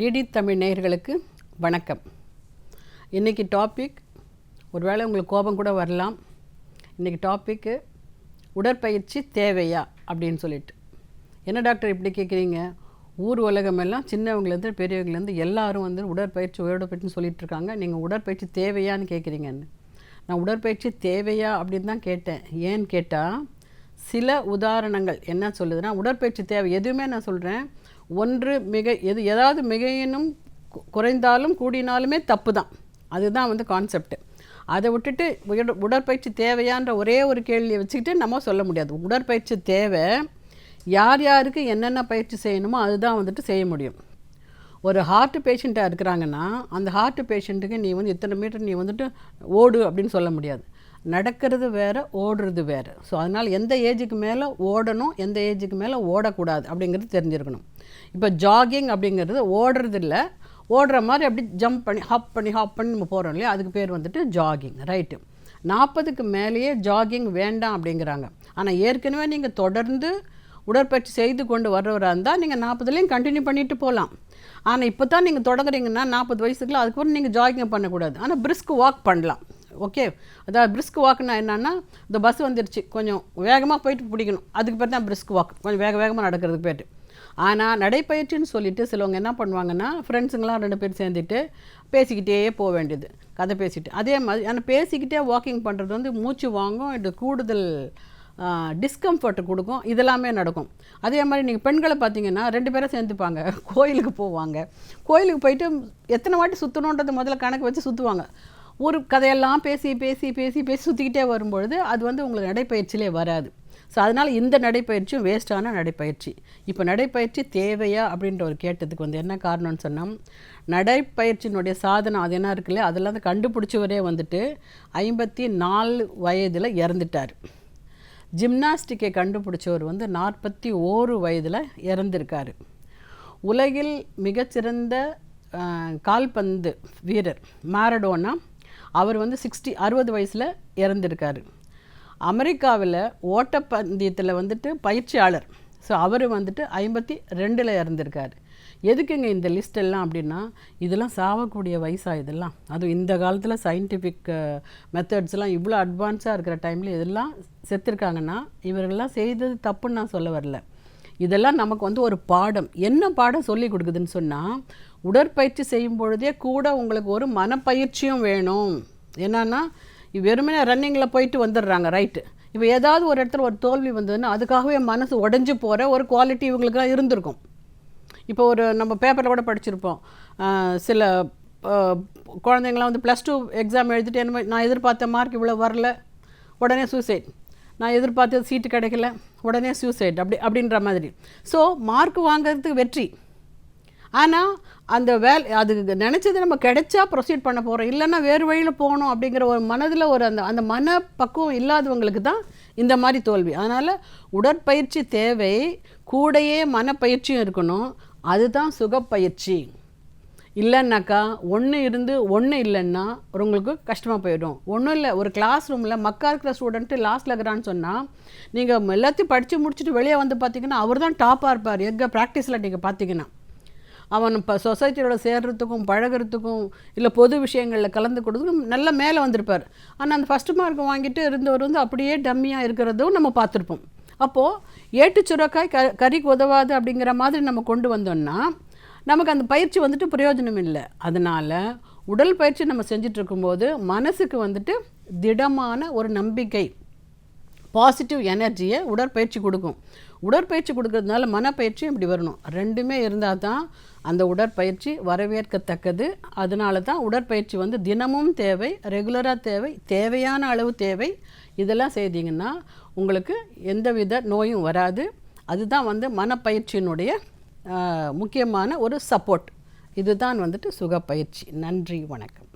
DD Tamil நேயர்களுக்கு வணக்கம். இன்றைக்கி டாபிக் ஒருவேளை உங்களுக்கு கோபம் கூட வரலாம். இன்றைக்கி டாப்பிக்கு உடற்பயிற்சி தேவையா? அப்படின்னு சொல்லிட்டு. என்ன டாக்டர் இப்படி கேட்குறீங்க ஊர் உலகமெல்லாம் சின்னவங்கலேருந்து பெரியவங்கலேருந்து எல்லாரும் வந்து உடற்பயிற்சி உடற்பயிற்சின்னு சொல்லிட்டு இருக்காங்க. நீங்கள் உடற்பயிற்சி தேவையான்னு கேட்குறீங்கன்னு நான் உடற்பயிற்சி தேவையா அப்படின்னு தான் கேட்டேன். ஏன்னு கேட்டால் சில உதாரணங்கள். என்ன சொல்லுதுன்னா உடற்பயிற்சி தேவை. எதுவுமே நான் சொல்கிறேன் ஒன்று மிக எது ஏதாவது மிகையினும் குறைந்தாலும் கூடினாலுமே தப்பு தான் அதுதான் வந்து கான்செப்ட் அதை விட்டுட்டு உட- உடற்பயிற்சி தேவையான்ற ஒரே ஒரு கேள்வியை வச்சுக்கிட்டு நம்ம சொல்ல முடியாது. உடற்பயிற்சி தேவை. யார் யாருக்கு என்னென்ன பயிற்சி செய்யணுமோ அதுதான் வந்துட்டு செய்ய முடியும். ஒரு ஹார்ட் பேஷண்ட்டாக இருக்கிறாங்கன்னா அந்த ஹார்ட் பேஷண்ட்டுக்கு நீ வந்து இத்தனை மீட்டர் நீ வந்துட்டு ஓடு அப்படின்னு சொல்ல முடியாது. நடக்கிறது வேறு ஓடுறது வேறு. ஸோ அதனால் எந்த ஏஜுக்கு மேலே ஓடணும் எந்த ஏஜுக்கு மேலே ஓடக்கூடாது அப்படிங்கிறது தெரிஞ்சிருக்கணும். இப்போ ஜாகிங் அப்படிங்கிறது ஓடுறது இல்லை ஓடுற மாதிரி அப்படி ஜம்ப் பண்ணி ஹாப் பண்ணி ஹாப் பண்ணி நம்ம போகிறோம் இல்லையா? அதுக்கு பேர் வந்துட்டு ஜாகிங் ரைட்டு நாற்பதுக்கு மேலேயே ஜாகிங் வேண்டாம் அப்படிங்கிறாங்க. ஆனால் ஏற்கனவே நீங்கள் தொடர்ந்து உடற்பயிற்சி செய்து கொண்டு வர்றவராக இருந்தால் நீங்கள் நாற்பதுலேயும் கண்டினியூ பண்ணிட்டு போகலாம் ஆனால் இப்போ தான் நீங்கள் தொடங்குறீங்கன்னா நாற்பது வயசுக்குள்ள அதுக்கப்புறம் நீங்கள் ஜாகிங் பண்ணக்கூடாது. ஆனால் பிரிஸ்க் வாக் பண்ணலாம். ஓகே. அதாவது பிரிஸ்க் வாக்குன்னா என்னன்னா இந்த பஸ் வந்துடுச்சு கொஞ்சம் வேகமாக போயிட்டு பிடிக்கணும். அதுக்கு பேர் தான் பிரிஸ்க் வாக் கொஞ்சம் வேக வேகமாக நடக்கிறதுக்கு போயிட்டு. ஆனால் நடைப்பயிற்சின்னு சொல்லிட்டு சிலவங்க என்ன பண்ணுவாங்கன்னா ஃப்ரெண்ட்ஸுங்களாம் ரெண்டு பேர் சேர்ந்துட்டு பேசிக்கிட்டே போக வேண்டியது. கதை பேசிட்டு. அதே மாதிரி ஆனால் பேசிக்கிட்டே வாக்கிங் பண்ணுறது வந்து மூச்சு வாங்கும் இது கூடுதல் டிஸ்கம்ஃபர்ட் கொடுக்கும். இதெல்லாமே நடக்கும். அதே மாதிரி நீங்கள் பெண்களை பார்த்தீங்கன்னா ரெண்டு பேரும் சேர்ந்துப்பாங்க. கோயிலுக்கு போவாங்க. கோயிலுக்கு போயிட்டு எத்தனை வாட்டி சுற்றணுன்றது முதல்ல கணக்கு வச்சு சுற்றுவாங்க ஒரு கதையெல்லாம் பேசி பேசி பேசி பேசி சுற்றிக்கிட்டே வரும்பொழுது அது வந்து உங்களுக்கு நடைப்பயிற்சியிலே வராது. ஸோ அதனால் இந்த நடைப்பயிற்சியும் வேஸ்ட்டான நடைப்பயிற்சி. இப்போ நடைப்பயிற்சி தேவையா அப்படின்ற ஒரு கேட்டதுக்கு வந்து என்ன காரணம்னு சொன்னால் நடைப்பயிற்சியினுடைய சாதனம் அது என்ன இருக்குல்ல அதெல்லாம் வந்து கண்டுபிடிச்சவரே வந்துட்டு ஐம்பத்தி நாலு வயதில் இறந்துட்டார். ஜிம்னாஸ்டிக்கை கண்டுபிடிச்சவர் வந்து நாற்பத்தி ஓரு வயதில் இறந்துருக்கார். உலகில் மிகச்சிறந்த கால்பந்து வீரர் மாரடோனா அவர் வந்து சிக்ஸ்டி அறுபது வயசில் இறந்துருக்காரு. அமெரிக்காவில் ஓட்டப்பந்தயத்தில் வந்துட்டு பயிற்சியாளர். ஸோ அவர் வந்துட்டு ஐம்பத்தி ரெண்டில் இறந்துருக்கார். எதுக்குங்க இந்த லிஸ்ட் எல்லாம் அப்படின்னா இதெல்லாம் சாவக்கூடிய வயசா இதெல்லாம்? அதுவும் இந்த காலத்தில் சயின்டிஃபிக் மெத்தட்ஸ்லாம் இவ்வளோ அட்வான்ஸாக இருக்கிற டைமில் இதெல்லாம் செத்துருக்காங்கன்னா இவர்கள்லாம் செய்தது தப்புன்னு நான் சொல்ல வரல. இதெல்லாம் நமக்கு வந்து ஒரு பாடம். என்ன பாடம் சொல்லி கொடுக்குதுன்னு சொன்னால் உடற்பயிற்சி செய்யும் பொழுதே கூட உங்களுக்கு ஒரு மனப்பயிற்சியும் வேணும். என்னன்னா வெறுமனே ரன்னிங்கில் போயிட்டு வந்துடுறாங்க ரைட்டு இப்போ ஏதாவது ஒரு இடத்துல ஒரு தோல்வி வந்ததுன்னா அதுக்காகவே மனசு உடஞ்சி போகிற ஒரு குவாலிட்டி இவங்களுக்குலாம் இருந்திருக்கும். இப்போ ஒரு நம்ம பேப்பரில் கூட படிச்சிருப்போம். சில குழந்தைங்களாம் வந்து ப்ளஸ் டூ எக்ஸாம் எழுதிட்டு என்ன நான் எதிர்பார்த்த மார்க் இவ்வளோ வரல. உடனே சூசைட் நான் எதிர்பார்த்தது சீட்டு கிடைக்கல உடனே சூசைட் அப்படி அப்படின்ற மாதிரி. ஸோ மார்க் வாங்குறதுக்கு வெற்றி. ஆனால் அந்த வேல் அது நினச்சது நம்ம கிடைச்சா ப்ரொசீட் பண்ண போகிறோம் இல்லைன்னா வேறு வழியில் போகணும் அப்படிங்கிற ஒரு மனதில் ஒரு அந்த அந்த மன பக்குவம் இல்லாதவங்களுக்கு தான் இந்த மாதிரி தோல்வி. அதனால் உடற்பயிற்சி தேவை கூடையே மனப்பயிற்சியும் இருக்கணும். அதுதான் சுகப்பயிற்சி. இல்லைன்னாக்கா ஒன்று இருந்து ஒன்று இல்லைன்னா உங்களுக்கு கஷ்டமாக போயிடும். ஒன்றும் இல்லை ஒரு கிளாஸ் ரூமில் மக்கா இருக்கிற ஸ்டூடெண்ட்டு லாஸ்ட்டில் இருக்கிறான்னு சொன்னால் நீங்கள் எல்லாத்தையும் படித்து முடிச்சுட்டு வெளியே வந்து பார்த்தீங்கன்னா அவர் தான் டாப்பாக இருப்பார். எங்கே ப்ராக்டிஸில் நீங்கள் பார்த்தீங்கன்னா அவன் இப்போ சொசைட்டியோட சேர்றதுக்கும் பழகிறதுக்கும் இல்லை பொது விஷயங்களில் கலந்து கொடுத்துக்கும் நல்ல மேலே வந்திருப்பார். ஆனால் அந்த ஃபஸ்ட்டு மார்க் வாங்கிட்டு இருந்தவர் வந்து அப்படியே டம்மியாக இருக்கிறதும் நம்ம பார்த்துருப்போம். அப்போது ஏட்டு சுரக்காய் க கறிக்கு உதவாது அப்படிங்கிற மாதிரி நம்ம கொண்டு வந்தோம்னா நமக்கு அந்த பயிற்சி வந்துட்டு பிரயோஜனம் இல்லை. அதனால் உடல் பயிற்சி நம்ம செஞ்சிட்ருக்கும்போது மனசுக்கு வந்துட்டு திடமான ஒரு நம்பிக்கை பாசிட்டிவ் எனர்ஜியை உடற்பயிற்சி கொடுக்கும். உடற்பயிற்சி கொடுக்கறதுனால மனப்பயிற்சியும் இப்படி வரணும். ரெண்டுமே இருந்தால் தான் அந்த உடற்பயிற்சி வரவேற்கத்தக்கது. அதனால தான் உடற்பயிற்சி வந்து தினமும் தேவை ரெகுலராக தேவை தேவையான அளவு தேவை. இதெல்லாம் செய்தீங்கன்னா உங்களுக்கு எந்தவித நோயும் வராது. அதுதான் வந்து மனப்பயிற்சியினுடைய முக்கியமான ஒரு சப்போர்ட் இதுதான் வந்துட்டு சுகப்பயிற்சி. நன்றி வணக்கம்.